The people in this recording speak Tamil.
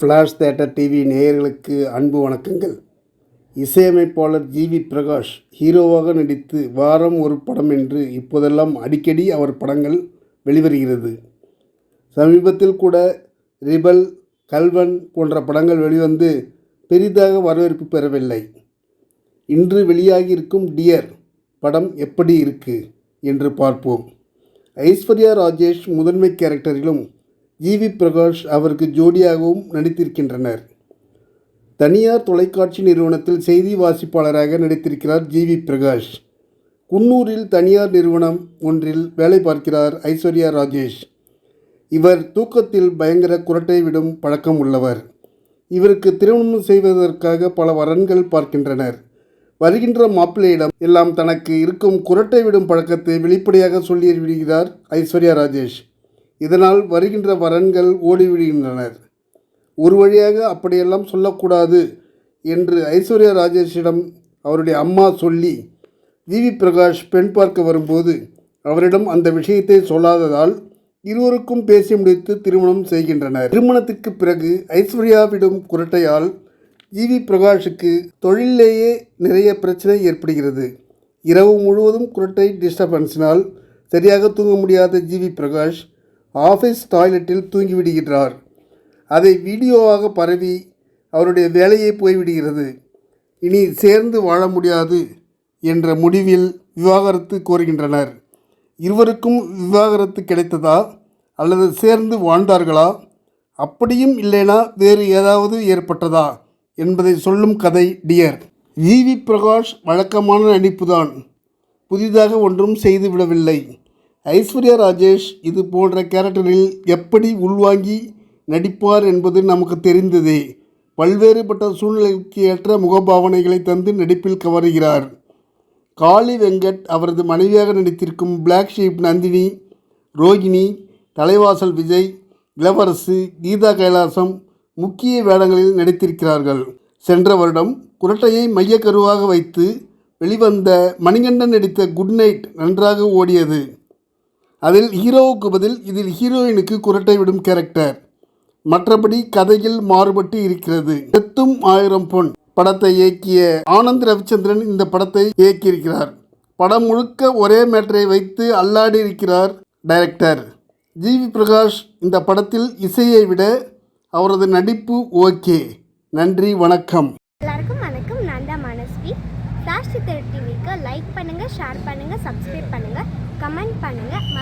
ஃப்ளாஷ் தேட்டர் டிவி நேயர்களுக்கு அன்பு வணக்கங்கள். இசையமைப்பாளர் ஜிவி பிரகாஷ் ஹீரோவாக நடித்து வாரம் ஒரு படம் என்று இப்போதெல்லாம் அடிக்கடி அவர் படங்கள் வெளிவருகிறது. சமீபத்தில் கூட ரிபல் கல்வன் போன்ற படங்கள் வெளிவந்து பெரிதாக வரவேற்பு பெறவில்லை. இன்று வெளியாகி இருக்கும் டியர் படம் எப்படி இருக்கு? என்று பார்ப்போம். ஐஸ்வர்யா ராஜேஷ் முதன்மை கேரக்டரிலும் ஜிவி பிரகாஷ் அவருக்கு ஜோடியாகவும் நடித்திருக்கின்றனர். தனியார் தொலைக்காட்சி நிறுவனத்தில் செய்தி வாசிப்பாளராக நடித்திருக்கிறார் ஜிவி பிரகாஷ். குன்னூரில் தனியார் நிறுவனம் ஒன்றில் வேலை பார்க்கிறார் ஐஸ்வர்யா ராஜேஷ். இவர் தூக்கத்தில் பயங்கர குரட்டை விடும் பழக்கம் உள்ளவர். இவருக்கு திருமணம் செய்வதற்காக பல வரன்கள் பார்க்கின்றனர். வருகின்ற மாப்பிள்ளையிடம் எல்லாம் தனக்கு இருக்கும் குரட்டை விடும் பழக்கத்தை வெளிப்படையாக சொல்லி விடுகிறார் ஐஸ்வர்யா ராஜேஷ். இதனால் வருகின்ற வரன்கள் ஓடிவிடுகின்றனர் ஒரு வழியாக அப்படியெல்லாம் சொல்லக்கூடாது என்று ஐஸ்வர்யா ராஜேஷிடம் அவருடைய அம்மா சொல்லி ஜிவி பிரகாஷ் பெண் பார்க்க வரும்போது அவரிடம் அந்த விஷயத்தை சொல்லாததால் இருவருக்கும் பேசி முடித்து திருமணம் செய்கின்றனர். திருமணத்திற்கு பிறகு ஐஸ்வர்யாவிடும் குரட்டையால் ஜிவி பிரகாஷுக்கு தொழிலிலேயே நிறைய பிரச்சனை ஏற்படுகிறது. இரவு முழுவதும் குரட்டை டிஸ்டர்பன்ஸினால் சரியாக தூங்க முடியாத ஜிவி பிரகாஷ் ஆஃபீஸ் டாய்லெட்டில் தூங்கிவிடுகிறார். அதை வீடியோவாக பரவி அவருடைய வேலையே போய்விடுகிறது. இனி சேர்ந்து வாழ முடியாது என்ற முடிவில் விவாகரத்து கோருகின்றனர். இருவருக்கும் விவாகரத்து கிடைத்ததா? அல்லது சேர்ந்து வாழ்ந்தார்களா? அப்படியும் இல்லைனா வேறு ஏதாவது ஏற்பட்டதா? என்பதை சொல்லும் கதை டியர். வி. பிரகாஷ் வழக்கமான நடிப்புதான். புதிதாக ஒன்றும் செய்துவிடவில்லை. ஐஸ்வர்யா ராஜேஷ் இது போன்ற கேரக்டரில் எப்படி உள்வாங்கி நடிப்பார் என்பது நமக்கு தெரிந்ததே. பல்வேறுபட்ட சூழ்நிலைக்கு ஏற்ற முகபாவனைகளை தந்து நடிப்பில் கவருகிறார். காளி வெங்கட் அவரது மனைவியாக நடித்திருக்கும் பிளாக் ஷீப் நந்தினி ரோகிணி தலைவாசல் விஜய் இளவரசு கீதா கைலாசம் முக்கிய வேடங்களில் நடித்திருக்கிறார்கள். சென்ற வருடம் குரட்டையை மையக்கருவாக வைத்து வெளிவந்த மணிகண்டன் நடித்த குட் நைட் நன்றாக ஓடியது. அதில் ஹீரோவுக்கு பதில் இதில் ஹீரோயினுக்கு குரட்டை விடும் கேரக்டர் மற்றபடி கதையில் மாறுபட்டு இருக்கிறது. எத்தும் ஆயிரம் பொன் படத்தை இயக்கிய ஆனந்த் ரவிச்சந்திரன் இந்த படத்தை இயக்கியிருக்கிறார். படம் முழுக்க ஒரே மேட்டரை வைத்து அல்லாடி இருக்கிறார் டைரக்டர் ஜிவி பிரகாஷ் இந்த படத்தில் இசையை விட அவரது நடிப்பு ஓகே நன்றி வணக்கம். எல்லாருக்கும் வணக்கம். நான் தான் மனஸ்வி. ஃப்ளாஷ் சித்தர் டிவிக்கு லைக் பண்ணுங்கள் ஷேர் பண்ணுங்கள் சப்ஸ்கிரைப் பண்ணுங்கள் கமெண்ட் பண்ணுங்கள்